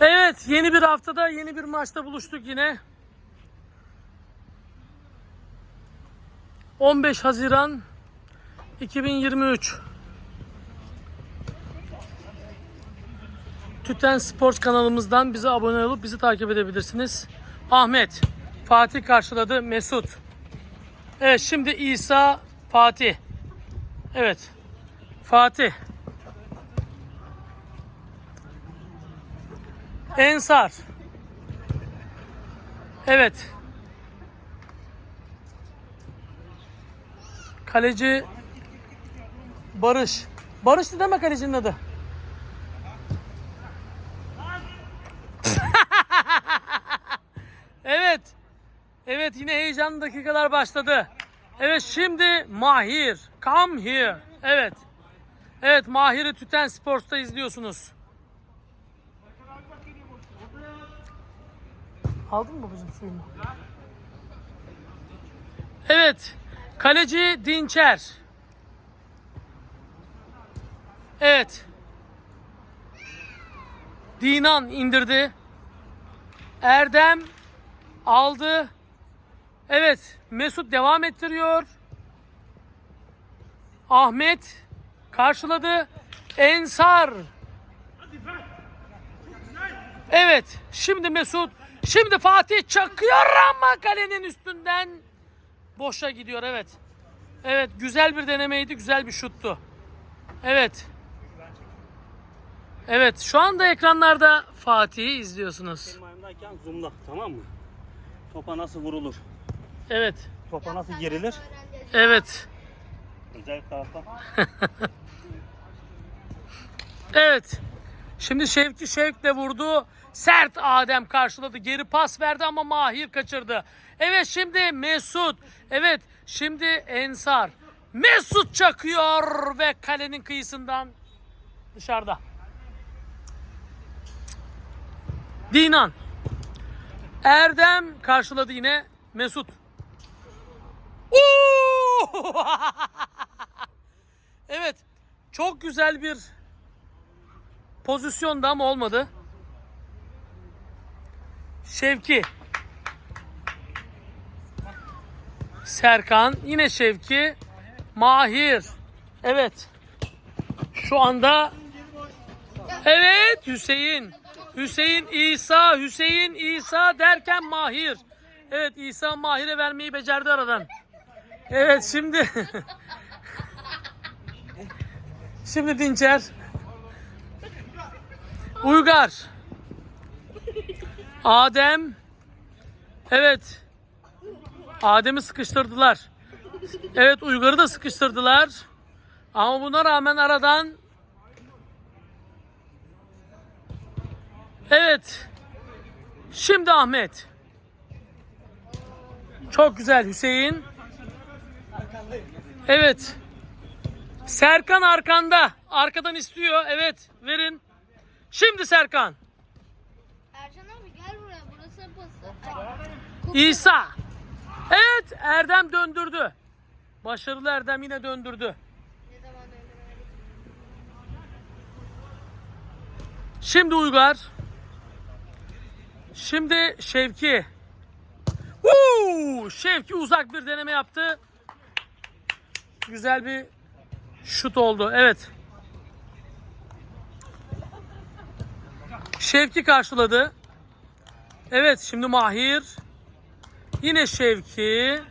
Evet yeni bir haftada yeni bir maçta buluştuk yine. 15 Haziran 2023 Tüten Sports kanalımızdan bize abone olup bizi takip edebilirsiniz. Ahmet, Fatih karşıladı, Mesut. Evet şimdi İsa, Fatih. Evet. Fatih. Ensar. Evet. Kaleci Barış. Barış'tı deme kalecinin adı. evet. Evet yine heyecanlı dakikalar başladı. Evet şimdi Mahir. Come here. Evet. Evet Mahir'i Tüten Sports'ta izliyorsunuz. Aldın mı babacığım suyunu? Evet. Kaleci Dinçer. Evet. Dinan indirdi. Erdem aldı. Evet. Mesut devam ettiriyor. Ahmet karşıladı. Ensar. Evet. Şimdi Mesut. Şimdi Fatih çakıyor ama kalenin üstünden boşa gidiyor. Evet. Evet. Güzel bir denemeydi. Güzel bir şuttu. Evet. Evet. Şu anda ekranlarda Fatih'i izliyorsunuz. Benim zoomla tamam mı? Topa nasıl vurulur? Evet. Topa nasıl girilir? Evet. Özel tarafta. Evet. Şimdi Şevki Şevk'le vurdu. Sert Adem karşıladı. Geri pas verdi ama Mahir kaçırdı. Evet şimdi Mesut. Evet şimdi Ensar. Mesut çakıyor ve kalenin kıyısından dışarıda. Dinan. Erdem karşıladı yine Mesut. Evet. Çok güzel bir pozisyonda ama olmadı. Şevki. Serkan. Yine Şevki. Mahir. Evet. Şu anda Evet Hüseyin. Hüseyin İsa, Hüseyin İsa derken Mahir. Evet İsa Mahir'e vermeyi becerdi aradan. Evet şimdi Şimdi Dinçer Uygar Adem Evet Adem'i sıkıştırdılar. Evet Uygar'ı da sıkıştırdılar. Ama buna rağmen aradan Evet. Şimdi Ahmet. Çok güzel Hüseyin. Evet. Serkan arkanda. Arkadan istiyor. Evet. Verin. Şimdi Serkan. İsa. Evet. Erdem döndürdü. Başarılı Erdem yine döndürdü. Şimdi Uygar. Şimdi Şevki. Uuu! Şevki uzak bir deneme yaptı. Güzel bir şut oldu. Evet. Şevki karşıladı. Evet şimdi Mahir. Yine Şevki.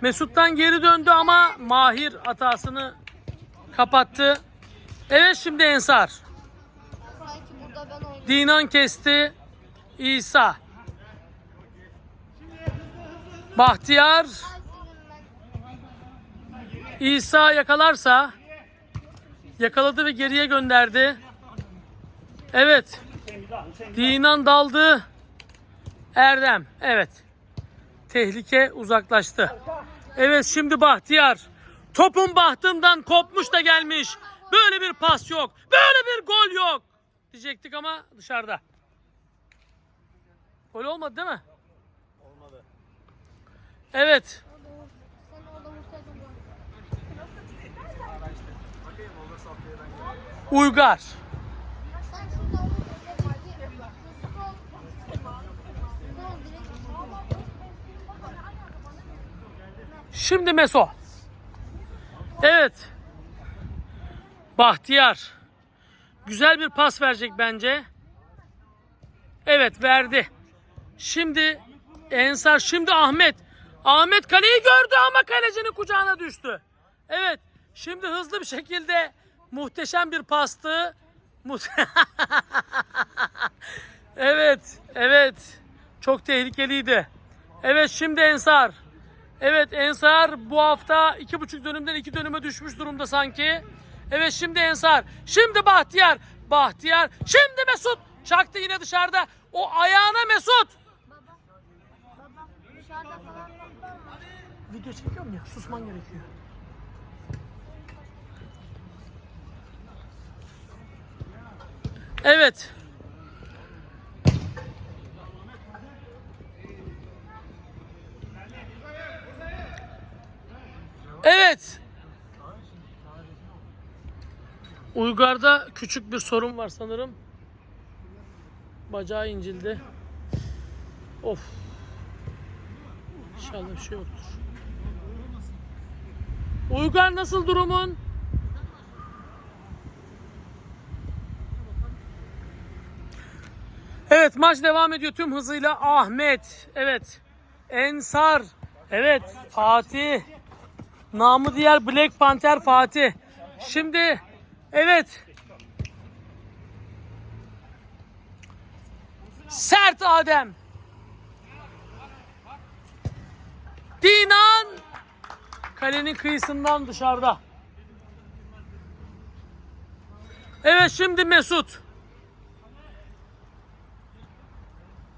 Mesut'tan geri döndü ama Mahir hatasını kapattı. Evet şimdi Ensar. Dinan kesti. İsa. Bahtiyar. İsa yakalarsa yakaladı ve geriye gönderdi. Evet. Dinan daldı. Erdem. Evet. Tehlike uzaklaştı. Evet şimdi Bahtiyar. Topun bahtından kopmuş da gelmiş. Böyle bir pas yok. Böyle bir gol yok. Diyecektik ama dışarıda. Gol olmadı değil mi? Evet. Uygar. Şimdi Meso. Evet. Bahtiyar. Güzel bir pas verecek bence. Evet verdi. Şimdi Ensar, şimdi Ahmet. Ahmet kaleyi gördü ama kalecinin kucağına düştü. Evet. Şimdi hızlı bir şekilde muhteşem bir pastı. Evet, evet. Çok tehlikeliydi. Evet şimdi Ensar. Evet Ensar bu hafta iki buçuk dönümden iki dönüme düşmüş durumda sanki. Evet şimdi Ensar. Şimdi Bahtiyar. Bahtiyar. Şimdi Mesut. Çaktı yine dışarıda. O ayağına Mesut. Baba dışarıda falan Video çekiyorum ya susman gerekiyor. Evet. Evet. Uygar'da küçük bir sorun var sanırım. Bacağı incildi. Of. İnşallah bir şey yoktur. Uygar nasıl durumun? Evet maç devam ediyor tüm hızıyla. Ahmet, evet. Ensar, evet. Fatih. Namı diğer Black Panther Fatih. Şimdi, evet. Sert Adem. Dinan Kalenin kıyısından dışarıda. Evet şimdi Mesut.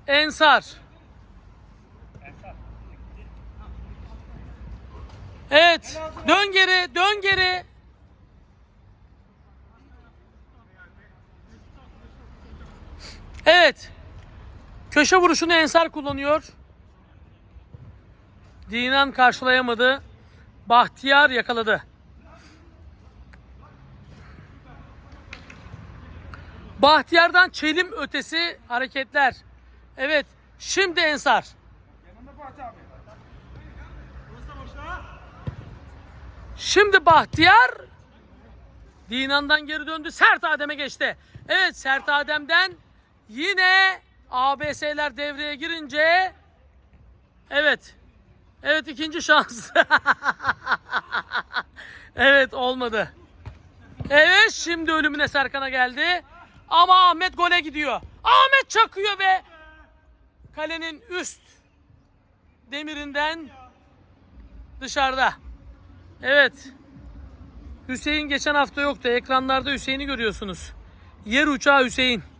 Ensar. Evet. Dön geri, dön geri. Evet. Köşe vuruşunu Ensar kullanıyor. Dinan karşılayamadı. Bahtiyar yakaladı. Bahtiyar'dan çelim ötesi hareketler. Evet. Şimdi Ensar. Şimdi Bahtiyar Dinan'dan geri döndü. Sert Adem'e geçti. Evet Sert Adem'den yine ABS'ler devreye girince evet Evet ikinci şans. evet olmadı. Evet şimdi ölümüne Serkan'a geldi. Ama Ahmet gole gidiyor. Ahmet çakıyor ve kalenin üst demirinden dışarıda. Evet. Hüseyin geçen hafta yoktu. Ekranlarda Hüseyin'i görüyorsunuz. Yer uçağı Hüseyin.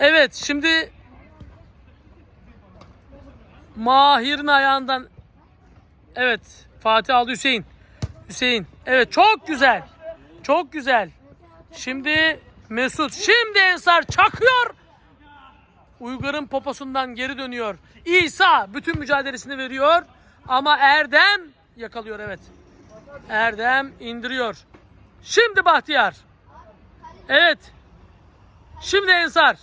Evet şimdi Mahir'in ayağından Evet Fatih aldı Hüseyin. Hüseyin. Evet çok güzel. Çok güzel. Şimdi Mesut. Şimdi Ensar çakıyor. Uygar'ın poposundan geri dönüyor. İsa bütün mücadelesini veriyor. Ama Erdem yakalıyor evet. Erdem indiriyor. Şimdi Bahtiyar. Evet. Şimdi Ensar.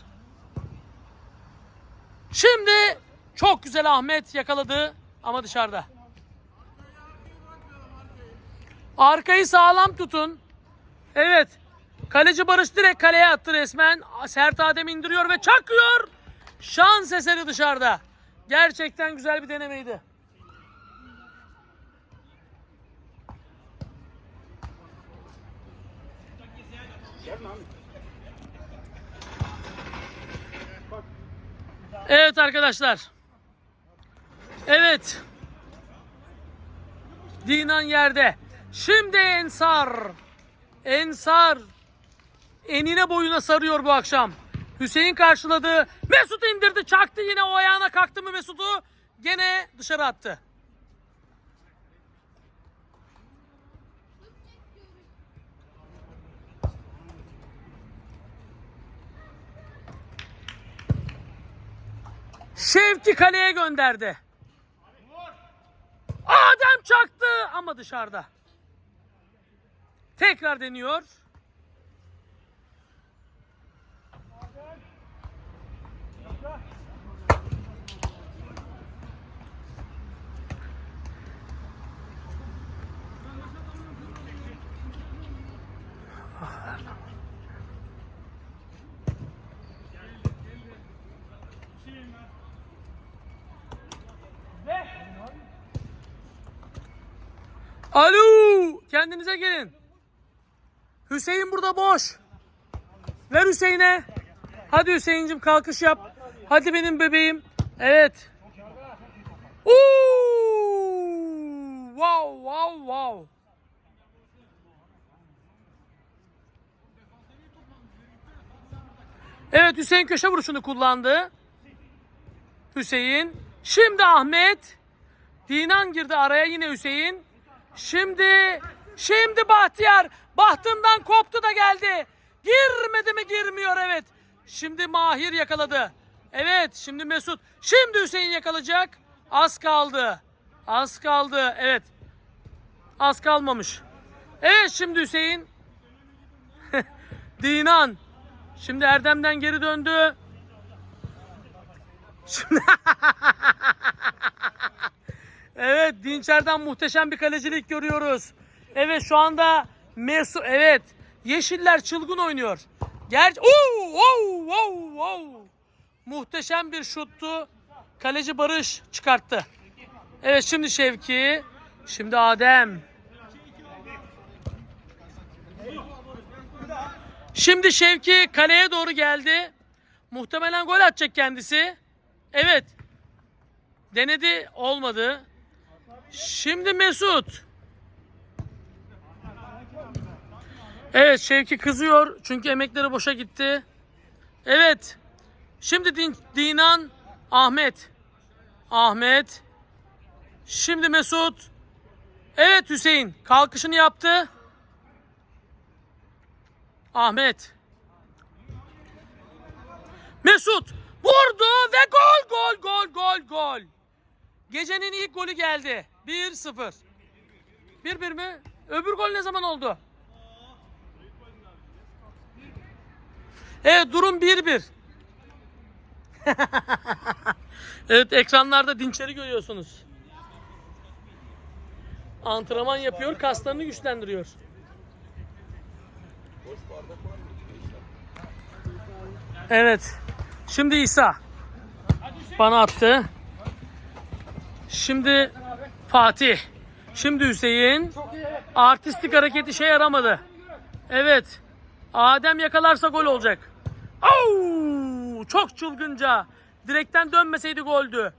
Şimdi çok güzel Ahmet yakaladı ama dışarıda. Arkayı sağlam tutun. Evet. Kaleci Barış direkt kaleye attı resmen. Sert Adem indiriyor ve çakıyor. Şans eseri dışarıda. Gerçekten güzel bir denemeydi. Evet arkadaşlar. Evet. Dinan yerde. Şimdi Ensar. Ensar. Enine boyuna sarıyor bu akşam. Hüseyin karşıladı. Mesut indirdi. Çaktı yine o ayağına kalktı mı Mesut'u. Gene dışarı attı. Şevki kaleye gönderdi. Adem çaktı ama dışarıda. Tekrar deniyor. Alo! Kendinize gelin. Hüseyin burada boş. Ver Hüseyin'e. Hadi Hüseyin'cim kalkış yap. Hadi benim bebeğim. Evet. Oo! Wow, wow, wow. Evet Hüseyin köşe vuruşunu kullandı. Hüseyin. Şimdi Ahmet. Dinan girdi araya yine Hüseyin. Şimdi şimdi Bahtiyar bahtından koptu da geldi. Girmedi mi girmiyor evet. Şimdi Mahir yakaladı. Evet şimdi Mesut. Şimdi Hüseyin yakalayacak. Az kaldı. Az kaldı. Evet. Az kalmamış. Evet şimdi Hüseyin. Dinan. Şimdi Erdem'den geri döndü. Şimdi Evet Dinçer'den muhteşem bir kalecilik görüyoruz. Evet şu anda Mesu evet Yeşiller çılgın oynuyor. Ger Oo, wow, wow, wow. Muhteşem bir şuttu. Kaleci Barış çıkarttı. Evet şimdi Şevki. Şimdi Adem. Şimdi Şevki kaleye doğru geldi. Muhtemelen gol atacak kendisi. Evet. Denedi olmadı. Şimdi Mesut. Evet Şevki kızıyor çünkü emekleri boşa gitti. Evet. Şimdi Din- Dinan Ahmet. Ahmet. Şimdi Mesut. Evet Hüseyin kalkışını yaptı. Ahmet. Mesut vurdu ve gol gol gol gol gol. Gecenin ilk golü geldi. 1-0. 1-1 mi? Öbür gol ne zaman oldu? Evet durum 1-1. evet ekranlarda Dinçer'i görüyorsunuz. Antrenman yapıyor, kaslarını güçlendiriyor. Evet. Şimdi İsa. Bana attı. Şimdi Fatih. Şimdi Hüseyin. Artistik hareket işe yaramadı. Evet. Adem yakalarsa gol olacak. Au! Çok çılgınca. Direkten dönmeseydi goldü.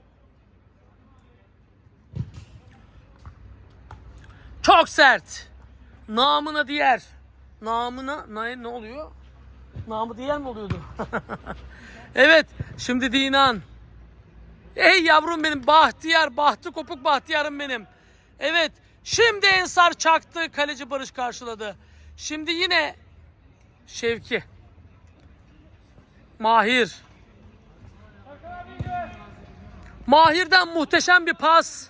Çok sert. Namına diğer. Namına ne, ne oluyor? Namı diğer mi oluyordu? evet. Şimdi Dinan. Ey yavrum benim Bahtiyar, bahtı kopuk Bahtiyar'ım benim. Evet, şimdi Ensar çaktı, kaleci Barış karşıladı. Şimdi yine Şevki. Mahir. Mahir'den muhteşem bir pas.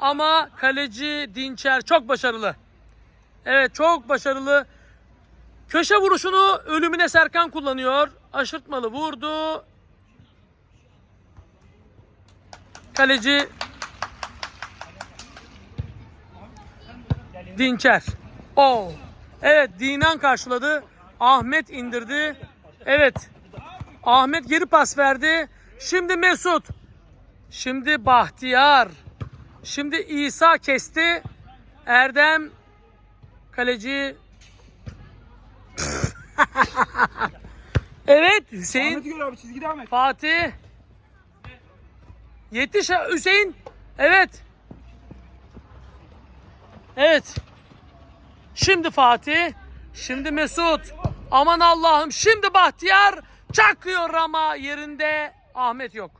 Ama kaleci Dinçer çok başarılı. Evet çok başarılı. Köşe vuruşunu ölümüne Serkan kullanıyor. Aşırtmalı vurdu. Kaleci Dinçer. O. Evet Dinan karşıladı. Ahmet indirdi. Evet. Ahmet geri pas verdi. Şimdi Mesut. Şimdi Bahtiyar. Şimdi İsa kesti. Erdem kaleci Evet Hüseyin Ahmet'i gör abi çizgide Ahmet. Fatih. Yetiş Hüseyin. Evet. Evet. Şimdi Fatih. Şimdi Mesut. Aman Allah'ım. Şimdi Bahtiyar. Çakıyor ama yerinde Ahmet yok.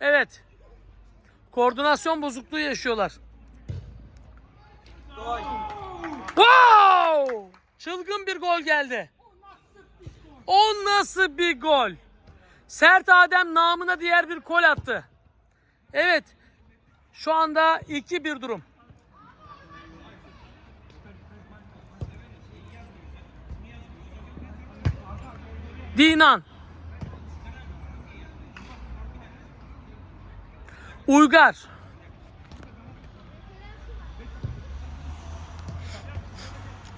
Evet. Koordinasyon bozukluğu yaşıyorlar. Wow! Çılgın bir gol geldi. O nasıl bir gol? Sert Adem namına diğer bir gol attı. Evet. Şu anda 2-1 durum. Dinan. Uygar.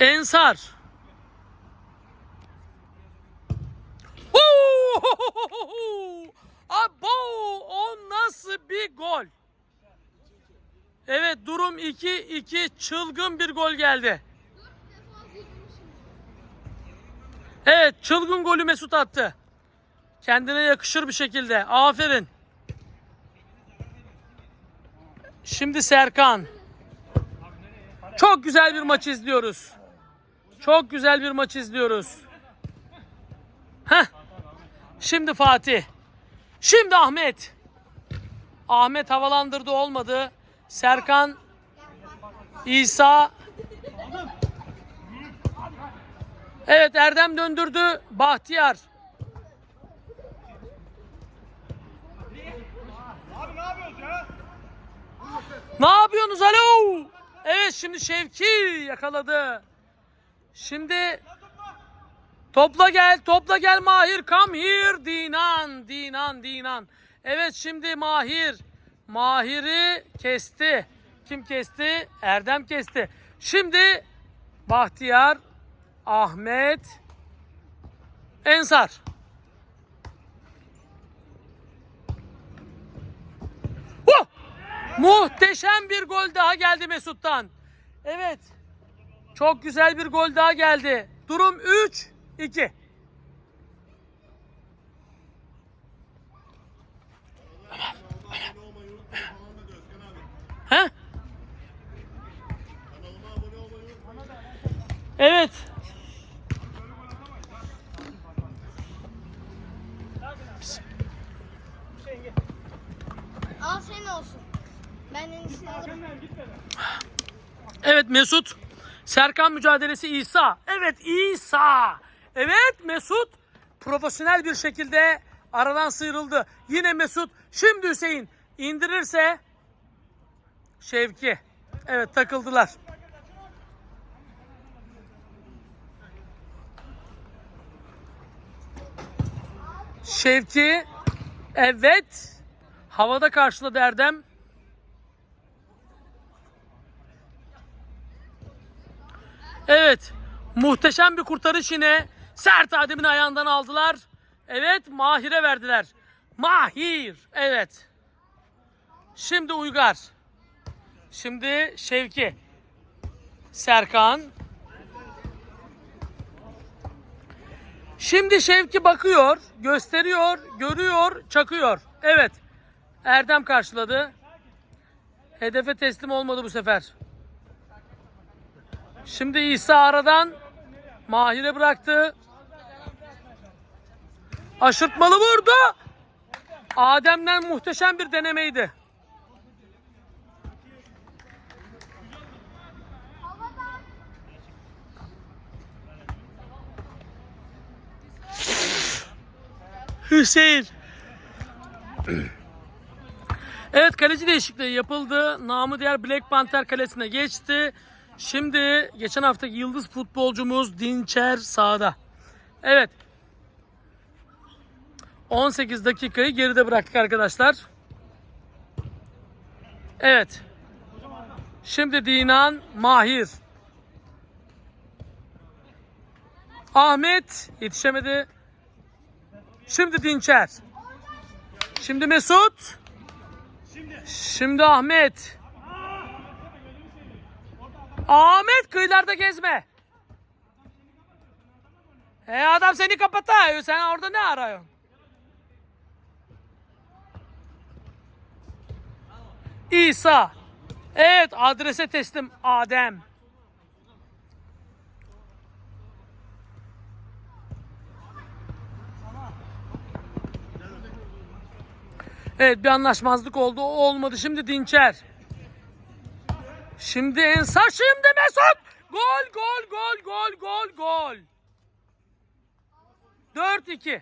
Ensar. Abo! O nasıl bir gol? Evet durum 2-2 çılgın bir gol geldi. Evet çılgın golü Mesut attı. Kendine yakışır bir şekilde. Aferin. Şimdi Serkan. Çok güzel bir maç izliyoruz. Çok güzel bir maç izliyoruz. Heh. Şimdi Fatih. Şimdi Ahmet. Ahmet havalandırdı olmadı. Serkan İsa Evet Erdem döndürdü. Bahtiyar. Ne yapıyorsunuz alo? Evet şimdi Şevki yakaladı. Şimdi topla gel, topla gel Mahir. Come here Dinan, Dinan, Dinan. Evet şimdi Mahir. Mahir'i kesti. Kim kesti? Erdem kesti. Şimdi Bahtiyar, Ahmet, Ensar. Huh! Muhteşem bir gol daha geldi Mesut'tan. Evet. Çok güzel bir gol daha geldi. Durum 3 2. He? Evet. Al senin olsun. Ben en alırım. Evet Mesut. Serkan mücadelesi İsa. Evet İsa. Evet Mesut profesyonel bir şekilde aradan sıyrıldı. Yine Mesut. Şimdi Hüseyin indirirse Şevki. Evet takıldılar. Şevki. Evet. Havada karşıladı Erdem. Evet. Muhteşem bir kurtarış yine. Sert Adem'in ayağından aldılar. Evet Mahir'e verdiler. Mahir. Evet. Şimdi Uygar. Şimdi Şevki. Serkan. Şimdi Şevki bakıyor, gösteriyor, görüyor, çakıyor. Evet. Erdem karşıladı. Hedefe teslim olmadı bu sefer. Şimdi İsa aradan Mahir'e bıraktı. Aşırtmalı vurdu. Adem'den muhteşem bir denemeydi. Hüseyin. Evet kaleci değişikliği yapıldı. Namı diğer Black Panther kalesine geçti. Şimdi geçen haftaki yıldız futbolcumuz Dinçer sahada. Evet. 18 dakikayı geride bıraktık arkadaşlar. Evet. Şimdi Dinan Mahir. Ahmet yetişemedi. Şimdi Dinçer. Şimdi Mesut. Şimdi Ahmet. Ahmet kıyılarda gezme. E adam seni kapatıyor. Sen orada ne arıyorsun? İsa. Evet adrese teslim Adem. Evet bir anlaşmazlık oldu. O olmadı. Şimdi Dinçer. Şimdi Ensar. Şimdi Mesut. Gol gol gol gol gol gol. 4-2.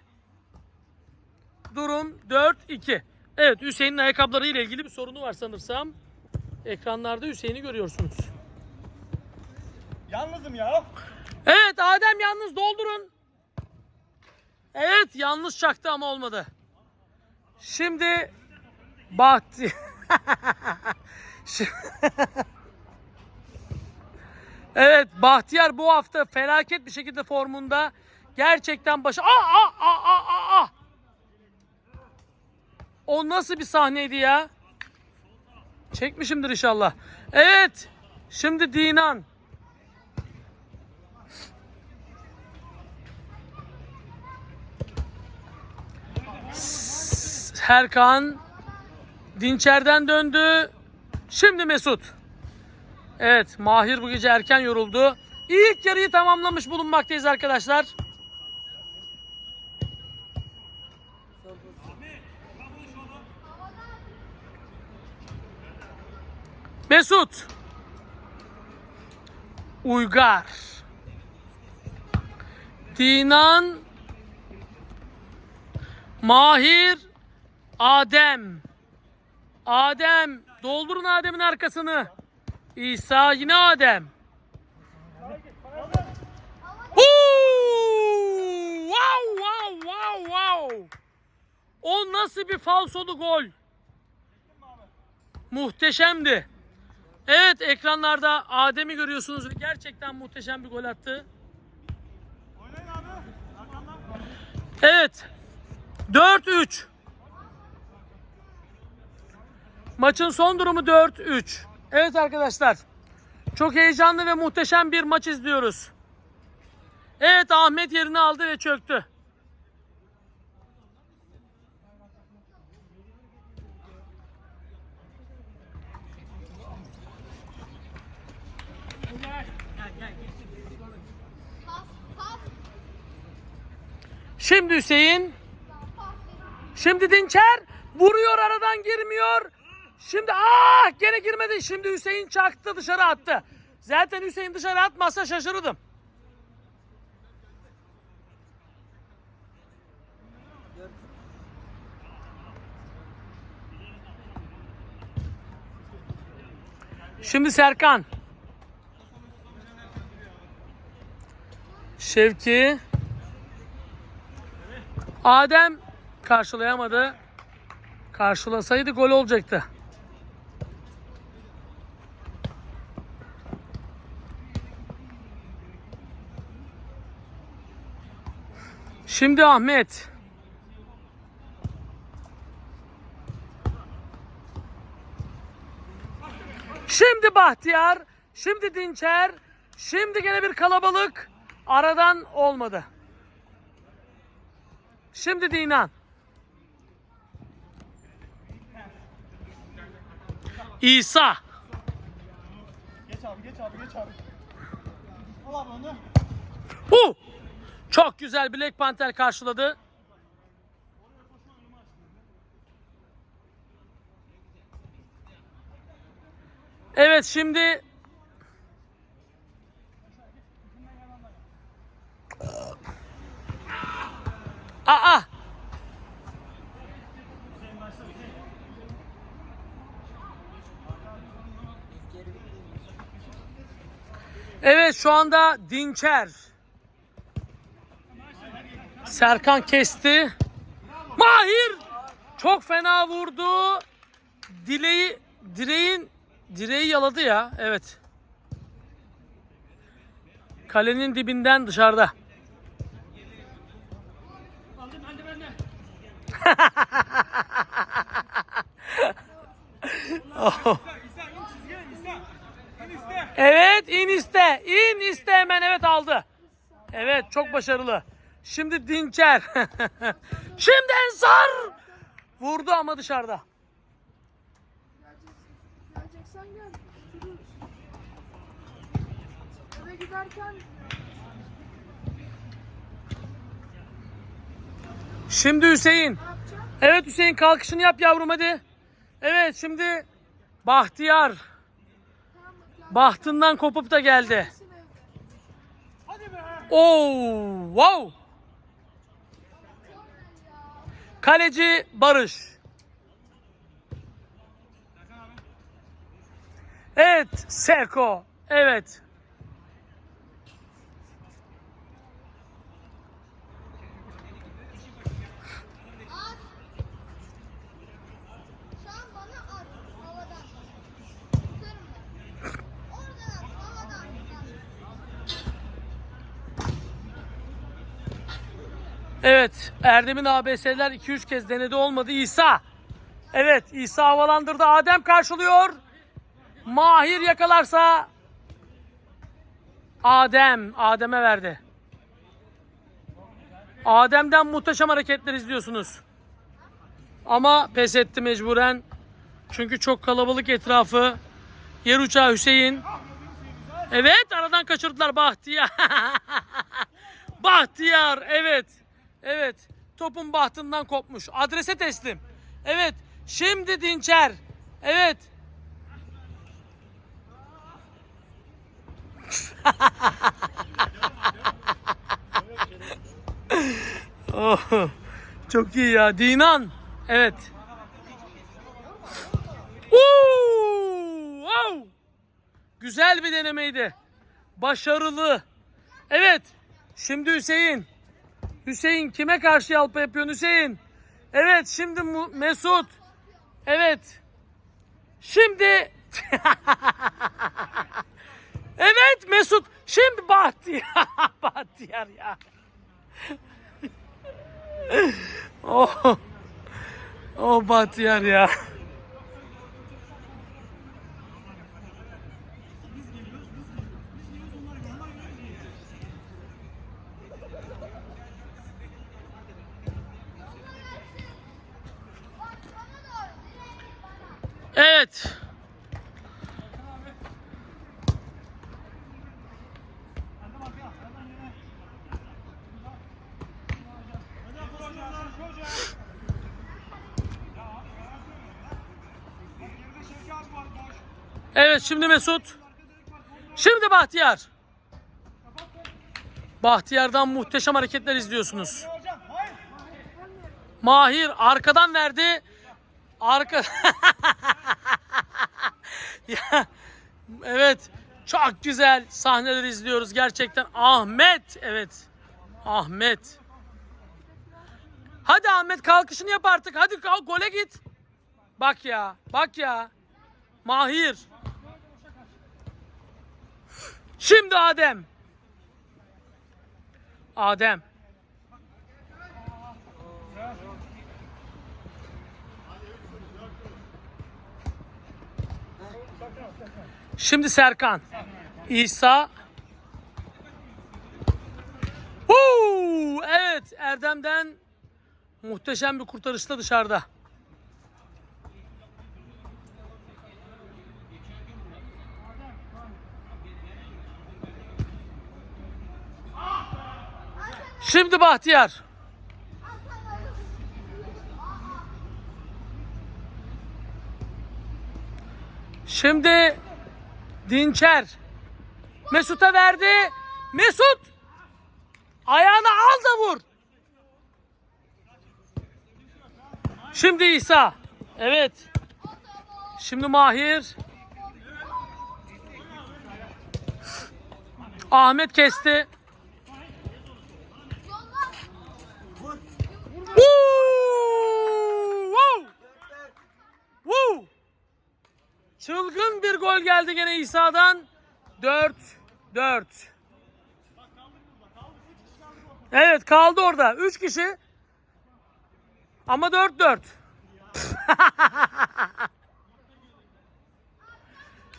Durum 4-2. Evet Hüseyin'in ayakkabıları ile ilgili bir sorunu var sanırsam. Ekranlarda Hüseyin'i görüyorsunuz. Yalnızım ya. Evet Adem yalnız doldurun. Evet yalnız çaktı ama olmadı. Şimdi Bahti Şimdi- evet Bahtiyar bu hafta felaket bir şekilde formunda. Gerçekten başı... Aa, aa, aa, aa, aa, aa! O nasıl bir sahneydi ya? Çekmişimdir inşallah. Evet. Şimdi Dinan. Serkan Dinçer'den döndü. Şimdi Mesut. Evet, Mahir bu gece erken yoruldu. İlk yarıyı tamamlamış bulunmaktayız arkadaşlar. Mesut. Uygar. Dinan. Mahir. Adem. Adem. Doldurun Adem'in arkasını. İsa yine Adem. Wow wow wow wow. O nasıl bir falsolu gol? Muhteşemdi. Evet ekranlarda Adem'i görüyorsunuz gerçekten muhteşem bir gol attı. Evet. 4-3. Maçın son durumu 4-3. Evet arkadaşlar. Çok heyecanlı ve muhteşem bir maç izliyoruz. Evet Ahmet yerini aldı ve çöktü. Şimdi Hüseyin. Şimdi Dinçer. Vuruyor aradan girmiyor. Şimdi ah gene girmedi. Şimdi Hüseyin çaktı dışarı attı. Zaten Hüseyin dışarı atmazsa şaşırırdım. Şimdi Serkan. Şevki. Adem karşılayamadı. Karşılasaydı gol olacaktı. Şimdi Ahmet. Şimdi Bahtiyar. Şimdi Dinçer. Şimdi gene bir kalabalık. Aradan olmadı. Şimdi Dinan. İsa. Geç abi geç abi geç abi. Al abi onu. Hu! Çok güzel Black Panther karşıladı. Evet şimdi Aa! Evet şu anda Dinçer. Serkan kesti. Mahir çok fena vurdu. Dileği direğin direği yaladı ya. Evet. Kalenin dibinden dışarıda. Oh. Evet in iste. İn iste hemen evet aldı. Evet çok başarılı. Şimdi Dinçer. Şimdi Ensar. Vurdu ama dışarıda. Geleceksen gel. Eve giderken Şimdi Hüseyin. Evet Hüseyin kalkışını yap yavrum hadi. Evet şimdi Bahtiyar. Bahtından kopup da geldi. Oo, wow. Kaleci Barış. Evet Seko. Evet. Evet. Erdem'in ABS'ler 2-3 kez denedi olmadı. İsa. Evet. İsa havalandırdı. Adem karşılıyor. Mahir yakalarsa Adem. Adem'e verdi. Adem'den muhteşem hareketler izliyorsunuz. Ama pes etti mecburen. Çünkü çok kalabalık etrafı. Yer uçağı Hüseyin. Evet aradan kaçırdılar Bahtiyar. Bahtiyar evet. Evet. Topun bahtından kopmuş. Adrese teslim. Evet. Şimdi Dinçer. Evet. oh, çok iyi ya. Dinan. Evet. Oo, wow. Güzel bir denemeydi. Başarılı. Evet. Şimdi Hüseyin. Hüseyin kime karşı yalpa yapıyorsun Hüseyin? Evet şimdi Mesut. Evet. Şimdi Evet Mesut. Şimdi Bahtiyar. Bahtiyar ya. oh. Oh Bahtiyar ya. Evet. Evet şimdi Mesut. Şimdi Bahtiyar. Bahtiyar'dan muhteşem hareketler izliyorsunuz. Mahir arkadan verdi. Arka ya, evet çok güzel sahneler izliyoruz gerçekten. Ahmet evet. Ahmet. Hadi Ahmet kalkışını yap artık. Hadi kalk gole git. Bak ya. Bak ya. Mahir. Şimdi Adem. Adem. Şimdi Serkan. İsa. Huu! Evet Erdem'den muhteşem bir kurtarışta dışarıda. Şimdi Bahtiyar. Şimdi Dinçer. Mesut'a verdi. Mesut. Ayağını al da vur. Şimdi İsa. Evet. Şimdi Mahir. Ahmet kesti. Woo! Wow! Woo! Çılgın bir gol geldi gene İsa'dan. 4 4. Evet kaldı orada. 3 kişi. Ama 4 4.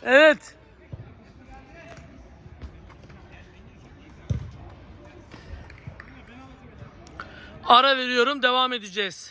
evet. Ara veriyorum. Devam edeceğiz.